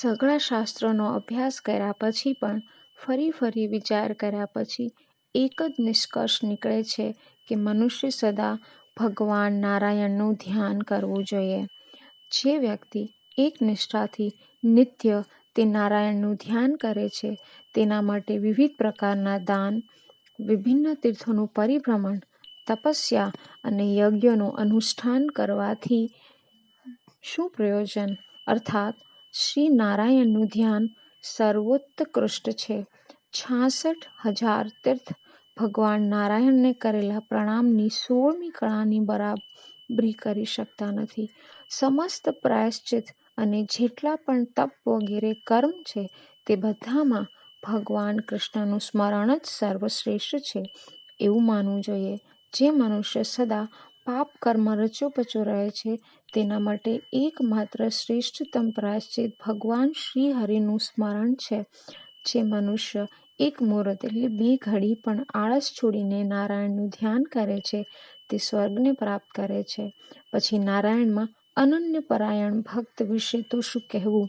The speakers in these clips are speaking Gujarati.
સઘળા શાસ્ત્રોનો અભ્યાસ કર્યા પછી પણ ફરી ફરી વિચાર કર્યા પછી એક જ નિષ્કર્ષ નીકળે છે કે મનુષ્ય સદા ભગવાન નારાયણનું ધ્યાન કરવું જોઈએ. જે વ્યક્તિ એક નિષ્ઠાથી નિત્ય તે નારાયણનું ધ્યાન કરે છે તેના માટે વિવિધ પ્રકારના દાન, વિભિન્ન તીર્થોનું પરિભ્રમણ, તપસ્યા અને યજ્ઞોનું અનુષ્ઠાન કરવાથી શું પ્રયોજન? અર્થાત શ્રી નારાયણનું ધ્યાન સર્વોત્કૃષ્ટ છે. છાસઠ હજાર તીર્થ ભગવાન નારાયણને કરેલા પ્રણામની સોળમી કળાની બરાબરી કરી શકતા નથી. સમસ્ત પ્રાયશ્ચિત અને જેટલા પણ તપ વગેરે કર્મ છે તે બધામાં ભગવાન કૃષ્ણનું સ્મરણ જ સર્વશ્રેષ્ઠ છે એવું માનવું જોઈએ. જે મનુષ્ય સદા પાપકર્મ રચોપચો રહે છે તેના માટે એકમાત્ર શ્રેષ્ઠતમ પ્રાયશ્ચિત ભગવાન શ્રી હરિનું સ્મરણ છે. જે મનુષ્ય એક મુહૂર્ત એટલે બે ઘડી પણ આળસ છોડીને નારાયણનું ધ્યાન કરે છે તે સ્વર્ગને પ્રાપ્ત કરે છે. પછી નારાયણમાં અનન્ય પરાયણ ભક્ત વિશે તો શું કહેવું?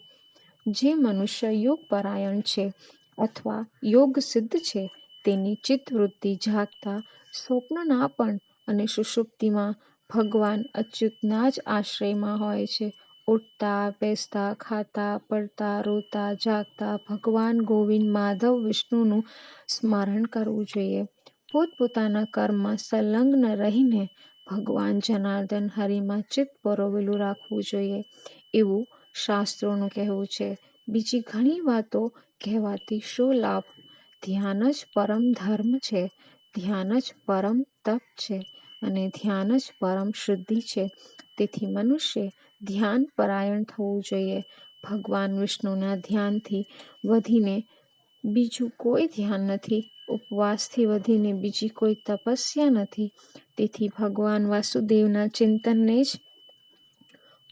જે મનુષ્ય યોગ પરાયણ છે અથવા યોગ સિદ્ધ છે તેની ચિત્તવૃત્તિ જાગતા, સ્વપ્નનાપણ અને સુષુપ્તિમાં ભગવાન અચ્યુતના જ આશ્રયમાં હોય છે. ઊઠતા, બેસતા, ખાતા, પડતા, રોતા, જાગતા ભગવાન ગોવિંદ, માધવ, વિષ્ણુનું સ્મરણ કરવું જોઈએ. પોતપોતાના કર્મમાં સંલગ્ન રહીને ભગવાન જનાર્દન હરિમાં ચિત્ત પરોવેલું રાખવું જોઈએ એવું શાસ્ત્રોનું કહેવું છે. બીજી ઘણી વાતો કહેવાથી શો લાભ? ધ્યાન જ પરમ ધર્મ છે, ધ્યાન જ પરમ તપ છે અને ધ્યાન જ પરમ શુદ્ધિ છે. તેથી મનુષ્ય ધ્યાન પરાયણ થવું જોઈએ. ભગવાન વિષ્ણુના ધ્યાનથી વધીને બીજું કોઈ ધ્યાન નથી, ઉપવાસથી વધીને બીજી કોઈ તપસ્યા નથી. તેથી ભગવાન વાસુદેવના ચિંતનને જ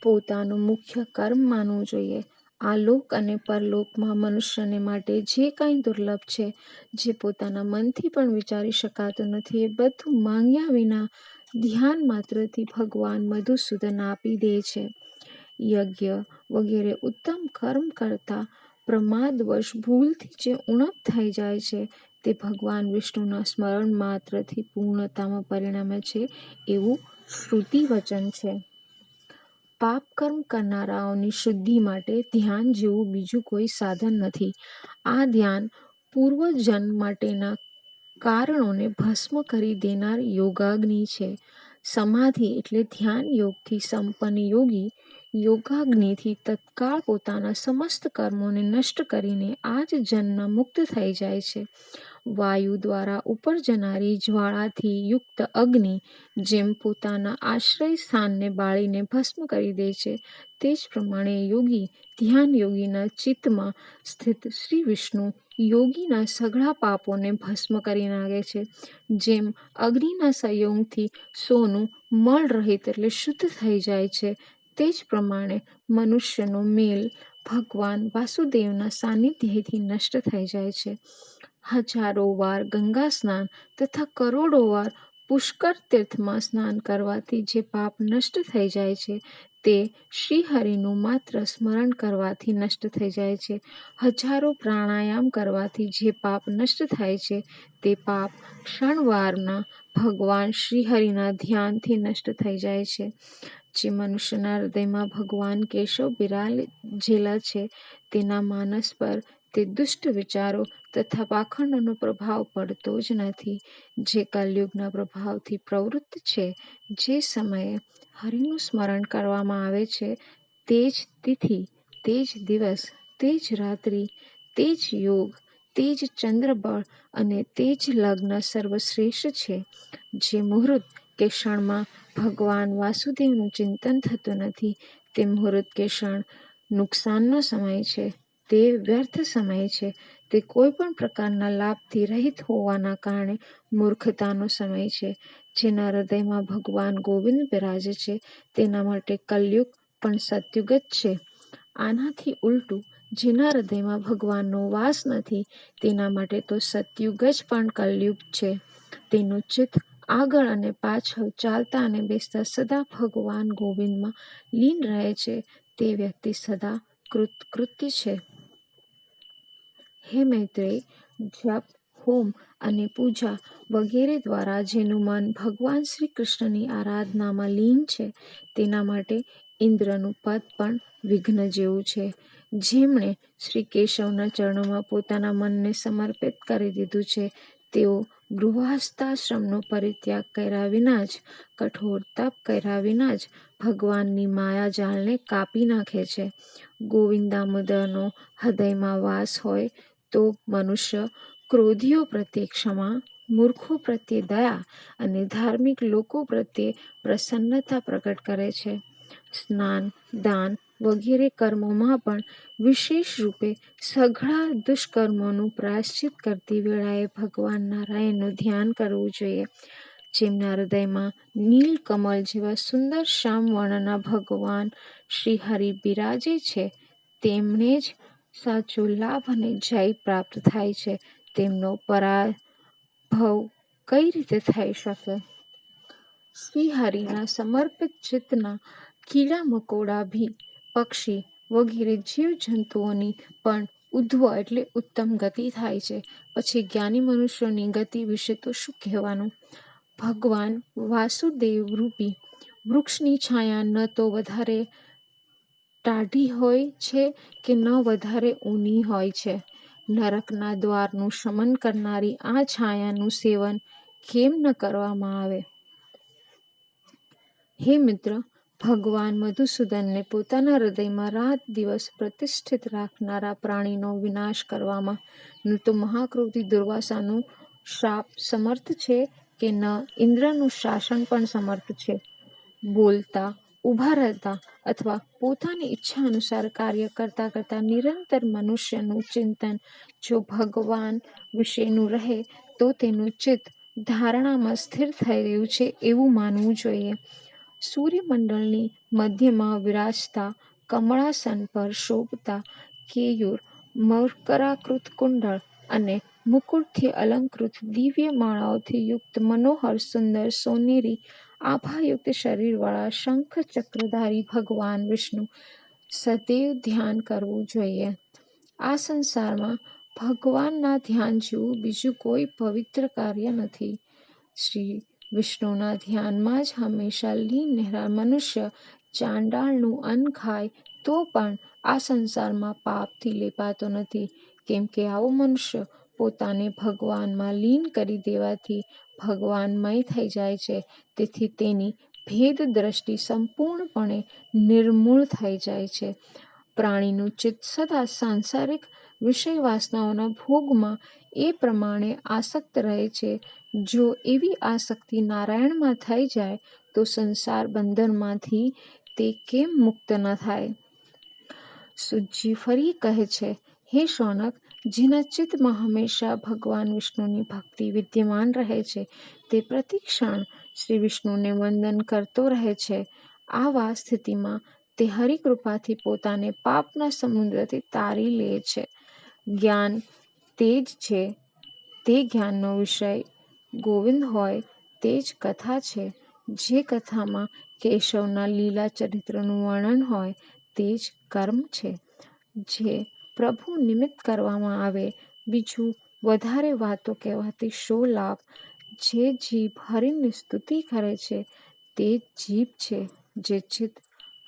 પોતાનું મુખ્ય કર્મ માનવું જોઈએ. આ લોક અને પરલોકમાં મનુષ્યને માટે જે કાંઈ દુર્લભ છે, જે પોતાના મનથી પણ વિચારી શકાતું નથી એ બધું માંગ્યા વિના ધ્યાન માત્રથી ભગવાન મધુસૂદન આપી દે છે. યજ્ઞ વગેરે ઉત્તમ કર્મ કરતા પ્રમાદવશ ભૂલથી જે ઉણપ થઈ જાય છે તે ભગવાન વિષ્ણુના સ્મરણ માત્રથી પૂર્ણતામાં પરિણમે છે એવું શ્રુતિવચન છે. પાપકર્મ કરનારાઓની શુદ્ધિ માટે ધ્યાન જેવું બીજું કોઈ સાધન નથી. આ ધ્યાન પૂર્વજન્મ માટેના કારણોને ભસ્મ કરી દેનાર યોગાગ્નિ છે. સમાધિ એટલે ધ્યાન યોગથી સંપન્ન યોગી યોગાગ્નિથી તત્કાળ પોતાના સમસ્ત કર્મોને નષ્ટ કરીને આ જ જન્મ મુક્ત થઈ જાય છે. વાયુ દ્વારા ઉપર જનારી જ્વાળાથી યુક્ત અગ્નિ, જેમ પોતાના આશ્રય સ્થાનને બાળીને ભસ્મ કરી દે છે, તે જ પ્રમાણે યોગી ધ્યાન યોગીના ચિત્તમાં સ્થિત શ્રી વિષ્ણુ યોગીના સઘળા પાપોને ભસ્મ કરી નાખે છે. જેમ અગ્નિના સંયોગથી સોનું મળ રહિત એટલે શુદ્ધ થઈ જાય છે, તે જ પ્રમાણે મનુષ્યનો મેલ ભગવાન વાસુદેવના સાનિધ્યથી નષ્ટ થઈ જાય છે. હજારો વાર ગંગા સ્નાન તથા કરોડો વાર પુષ્કર તીર્થમાં સ્નાન કરવાથી જે પાપ નષ્ટ થઈ જાય છે, તે શ્રીહરિનું માત્ર સ્મરણ કરવાથી નષ્ટ થઈ જાય છે. હજારો પ્રાણાયામ કરવાથી જે પાપ નષ્ટ થાય છે, તે પાપ ક્ષણવારના ભગવાન શ્રીહરિના ધ્યાનથી નષ્ટ થઈ જાય છે. જે મનુષ્યના હૃદયમાં ભગવાન કેશવ બિરાજેલા છે, તેના માનસ પર તે દુષ્ટ વિચારો તથા પાખંડોનો પ્રભાવ પડતો જ નથી. જે કલયુગના પ્રભાવથી પ્રવૃત્ત છે, જે સમયે હરિનું સ્મરણ કરવામાં આવે છે તે જ તિથિ, તે જ દિવસ, તે જ રાત્રિ, તે જ યોગ, તે જ ચંદ્રબળ અને તે જ લગ્ન સર્વશ્રેષ્ઠ છે. જે મુહૂર્ત કે ક્ષણમાં ભગવાન વાસુદેવનું ચિંતન થતું નથી તે મુહૂર્ત કે ક્ષણ નુકસાનનો સમય છે, તે વ્યર્થ સમય છે, તે કોઈ પણ પ્રકારના લાભથી રહિત હોવાના કારણે મૂર્ખતાનો સમય છે. જેના હૃદયમાં ભગવાન ગોવિંદ બિરાજે છે તેના માટે કલયુગ પણ સત્યુગ જ છે. આનાથી ઉલટું જેના હૃદયમાં ભગવાનનો વાસ નથી તેના માટે તો સત્યુગ જ પણ કલયુગ છે. તેનું ચિત્ત આગળ અને પાછળ, ચાલતા અને બેસતા સદા ભગવાન ગોવિંદમાં લીન રહે છે તે વ્યક્તિ સદા કૃત કૃત્ય છે હે મૈત્રેય, જપ, હોમ અને પૂજા વગેરે દ્વારા જેનું મન ભગવાન શ્રી કૃષ્ણની આરાધનામાં લીન છે, તેના માટે ઇન્દ્રનું પદ પણ વિઘ્ન જેવું છે. જેમણે શ્રી કેશવના ચરણોમાં પોતાના મનને સમર્પિત કરી દીધું છે, તેઓ ગૃહસ્થાશ્રમનો પરિત્યાગ કર્યા વિના જ, કઠોર તપ કર્યા વિના જ ભગવાનની માયા જાળને કાપી નાખે છે. ગોવિંદામોદરનો હૃદયમાં વાસ હોય તો મનુષ્ય ક્રોધીઓ પ્રત્યે ક્ષમા, મૂર્ખો પ્રત્યે દયા અને ધાર્મિક લોકો પ્રત્યે પ્રસન્નતા પ્રકટ કરે છે. સ્નાન, દાન વગેરે કર્મોમાં પણ વિશેષ રૂપે સઘળા દુષ્કર્મોનું પ્રાયશ્ચિત કરતી વેળાએ ભગવાન નારાયણનું ધ્યાન કરવું જોઈએ. જેમના હૃદયમાં નીલ કમલ જેવા સુંદર શ્યામ વર્ણના ભગવાન શ્રી હરિ બિરાજે છે, તેમણે જ સાચો લાભ અને જય પ્રાપ્ત થાય છે. તેમનો પરાભવ કઈ રીતે થઈ શકે? શ્રી સમર્પિત ચિત્તના કીડા મકોડા ભી પક્ષી વગેરે જીવજંતુઓની પણ ઉદ્ધવ એટલે ઉત્તમ ગતિ થાય છે. પછી જ્ઞાની મનુષ્યોની ગતિ વિશે તો શું કહેવાનું? ભગવાન વાસુદેવ રૂપી વૃક્ષની છાયા ન તો વધારે ટાઢી હોય છે કે ન વધારે ઊની હોય છે? નરકના દ્વારનું શમન કરનારી આ છાયાનું સેવન કેમ ન કરવામાં આવે? હે મિત્ર, ભગવાન મધુસૂદનને પોતાના હૃદયમાં રાત દિવસ પ્રતિષ્ઠિત રાખનારા પ્રાણીનો વિનાશ કરવામાં ન તો મહાકૃતિ દુર્વાસાનું શાપ સમર્થ છે કે ન ઇન્દ્રનું શાસન પણ સમર્થ છે? બોલતા, ઊભા રહેતા અથવા પોતાની ઈચ્છા અનુસાર કાર્ય કરતા કરતા નિરંતર મનુષ્યનું ચિંતન જો ભગવાન વિશેનું રહે, તો તેનું ચિત્ત ધારણામાં સ્થિર થઈ ગયું છે એવું માનવું જોઈએ. સૂર્યમંડળની મધ્યમાં વિરાજતા, કમળાસન પર શોભતા કેયુર, મકરાકૃત કુંડળ અને મુકુટથી અલંકૃત દિવ્ય માળાઓથી યુક્ત મનોહર સુંદર સોનેરી આભાયુક્ત શરીરવાળા શંખ ચક્રધારી ભગવાન વિષ્ણુ સદૈવ ધ્યાન કરવું જોઈએ. આ સંસારમાં ભગવાનના ધ્યાન જેવું બીજું કોઈ પવિત્ર કાર્ય નથી. શ્રી વિષ્ણુના ધ્યાનમાં જ હંમેશા લીન રહેનાર મનુષ્ય ચાંડાળનું અન્ન ખાય તો પણ આ સંસારમાં પાપથી લેપાતો નથી. કેમ કે આવો મનુષ્ય પોતાને ભગવાનમાં લીન કરી દેવાથી ભગવાનમય થઈ જાય છે. તેથી તેની ભેદ દ્રષ્ટિ સંપૂર્ણપણે નિર્મૂળ થઈ જાય છે. પ્રાણીનું ચિત્ત સદા સાંસારિક વિષય વાસનાઓના ભોગમાં એ પ્રમાણે આસક્ત રહે છે. જો એવી આસક્તિ નારાયણમાં થઈ જાય, તો સંસાર બંધનમાંથી તે કેમ મુક્ત ન થાય? સુજી ફરી કહે છે, હે શૌનક જેના ચિત્તમાં હંમેશા ભગવાન વિષ્ણુની ભક્તિ વિદ્યમાન રહે છે, તે પ્રતિક્ષણ શ્રી વિષ્ણુને વંદન કરતો રહે છે. આવા સ્થિતિમાં તે હરિકૃપાથી પોતાને પાપના સમુદ્રથી તારી લે છે. જ્ઞાન તે જ છે, તે જ્ઞાનનો વિષય ગોવિંદ હોય તે જ કથા છે. જે કથામાં કેશવના લીલા ચરિત્રનું વર્ણન હોય તે જ કર્મ છે. જે પ્રભુ નિમિત્ત કરવામાં આવે. બીજું, વધારે વાતો કહેવાથી શો લાભ જે જીભ હરિની સ્તુતિ કરે છે, તે જ જીભ છે જે ચિત્ત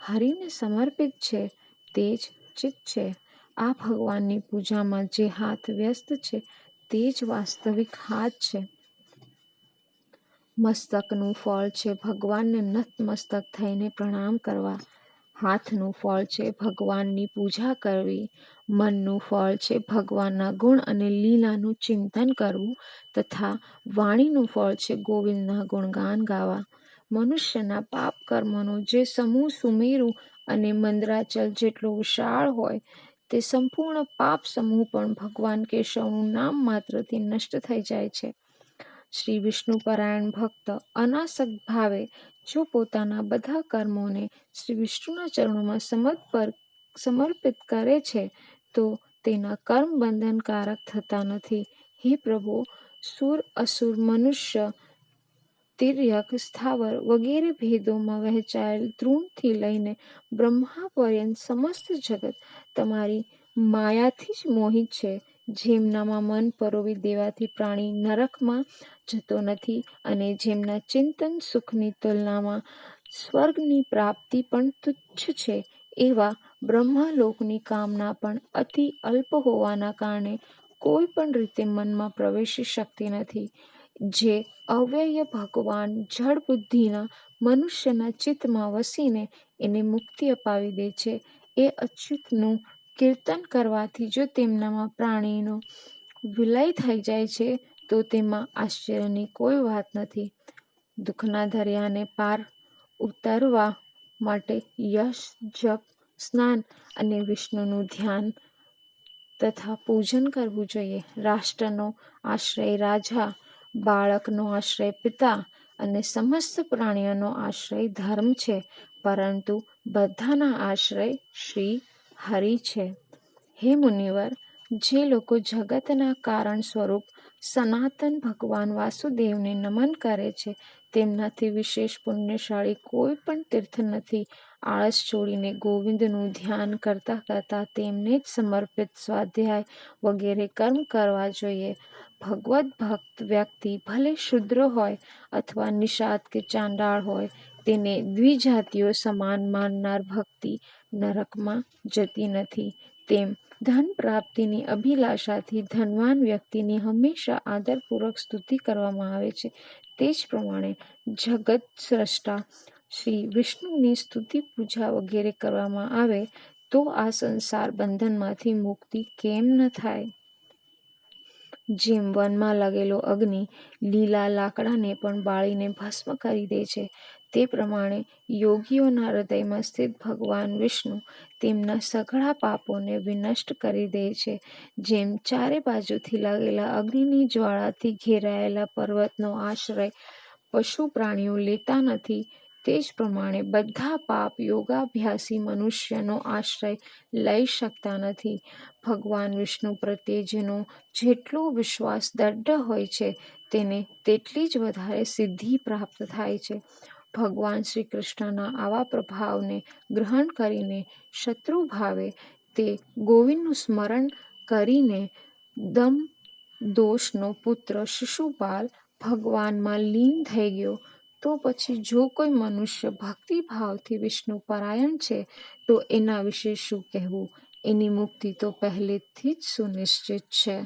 હરિને સમર્પિત છે, તે જ ચિત્ત છે. આ ભગવાનની પૂજામાં જે હાથ વ્યસ્ત છે, તે જ વાસ્તવિક હાથ છે. મસ્તકનું ફળ છે ભગવાનને નતમસ્તક થઈને પ્રણામ કરવા. હાથનું ફળ છે ભગવાનની પૂજા કરવી, મનનું ફળ છે ભગવાનના ગુણ અને લીલાનું ચિંતન કરવું તથા વાણીનું ફળ છે ગોવિંદના ગુણગાન ગાવા. મનુષ્યના પાપ કર્મનો જે સમૂહ સુમેરુ અને મંદરાચલ જેટલો વિશાળ હોય, તે સંપૂર્ણ પાપ સમૂહ પણ ભગવાન કેશવનું નામ માત્રથી નષ્ટ થઈ જાય છે. શ્રી વિષ્ણુ પરાયણ ભક્ત અનાસક ભાવે જો પોતાના બધા કર્મોને શ્રી વિષ્ણુના ચરણોમાં સમર્પર, સમર્પિત કરે છે, તો તેના કર્મ બંધનકારક થતા નથી. હે પ્રભુ, સુર, અસુર, મનુષ્ય, તિર્યક, સ્થાવર વગેરે ભેદોમાં વહેંચાયેલ તૃણથી લઈને બ્રહ્મા પર્યંત સમસ્ત જગત તમારી માયાથી જ મોહિત છે. જેમનામાં મન પરોવી દેવાથી પ્રાણી નરકમાં જતો નથી અને જેમના ચિંતન સુખની તુલનામાં સ્વર્ગની પ્રાપ્તિ પણ તુચ્છ છે, એવા બ્રહ્મલોકની કામના પણ અતિ અલ્પ હોવાના કારણે કોઈ પણ રીતે મનમાં પ્રવેશી શકતી નથી, જે અવ્યય ભગવાન જળ બુદ્ધિના મનુષ્યના ચિત્તમાં વસીને એને મુક્તિ અપાવી દે છે, એ અચ્યુતનું કીર્તન કરવાથી જો તેમનામાં પ્રાણીનો વિલય થઈ જાય છે, તો તેમાં આશ્ચર્યની કોઈ વાત નથી. દુઃખના દરિયાને પાર ઉતરવા માટે યશ, જપ, સ્નાન અને વિષ્ણુનું ધ્યાન તથા પૂજન કરવું જોઈએ. રાષ્ટ્રનો આશ્રય રાજા, બાળકનો આશ્રય પિતા અને સમસ્ત પ્રાણીઓનો આશ્રય ધર્મ છે, પરંતુ બધાના આશ્રય શ્રી હરિ છે. હે મુનિવર, જે લોકો જગતના કારણ સ્વરૂપ સનાતન ભગવાન વાસુદેવને નમન કરે છે, તેમનાથી વિશેષ પુણ્યશાળી કોઈ પણ તીર્થ નથી. આળસ છોડીને ગોવિંદનું ધ્યાન કરતા કરતા તેમને જ સમર્પિત સ્વાધ્યાય વગેરે કર્મ કરવા જોઈએ. ભગવત ભક્ત વ્યક્તિ ભલે શુદ્ર હોય અથવા નિષાદ કે ચાંડાળ હોય તેને દ્વિજાતિઓ સમાન માનનાર ભક્તિ નરકમાં જતી નથી. તેમ ધન પ્રાપ્તિની અભિલાષાથી ધનવાન વ્યક્તિની હંમેશા આદરપૂર્વક સ્તુતિ કરવામાં આવે છે. તે જ પ્રમાણે જગત સ્રષ્ટા શ્રી વિષ્ણુની સ્તુતિ પૂજા વગેરે કરવામાં આવે તો આ સંસાર બંધનમાંથી મુક્તિ કેમ ન થાય? જેમ વનમાં લાગેલો અગ્નિ લીલા લાકડાને પણ બાળીને ભસ્મ કરી દે છે. તે પ્રમાણે યોગીઓના હૃદયમાં સ્થિત ભગવાન વિષ્ણુ તેમના સઘળા પાપોને વિનષ્ટ કરી દે છે. જેમ ચારે બાજુથી લાગેલા અગ્નિની જ્વાળાથી ઘેરાયેલા પર્વતનો આશ્રય પશુ પ્રાણીઓ લેતા નથી તે જ પ્રમાણે બધા પાપ યોગાભ્યાસી મનુષ્યનો આશ્રય લઈ શકતા નથી. ભગવાન વિષ્ણુ પ્રત્યે જેનો જેટલો વિશ્વાસ દઢ હોય છે, તેને તેટલી જ વધારે સિદ્ધિ પ્રાપ્ત થાય છે. ભગવાન શ્રી કૃષ્ણના આવા પ્રભાવને ગ્રહણ કરીને શત્રુભાવે તે ગોવિંદનું સ્મરણ કરીને દમ દોષનો પુત્ર શિશુપાલ ભગવાનમાં લીન થઈ ગયો. તો પછી જો કોઈ મનુષ્ય ભક્તિભાવથી વિષ્ણુ પરાયણ છે, તો એના વિશે શું કહેવું? એની મુક્તિ તો પહેલેથી જ સુનિશ્ચિત છે.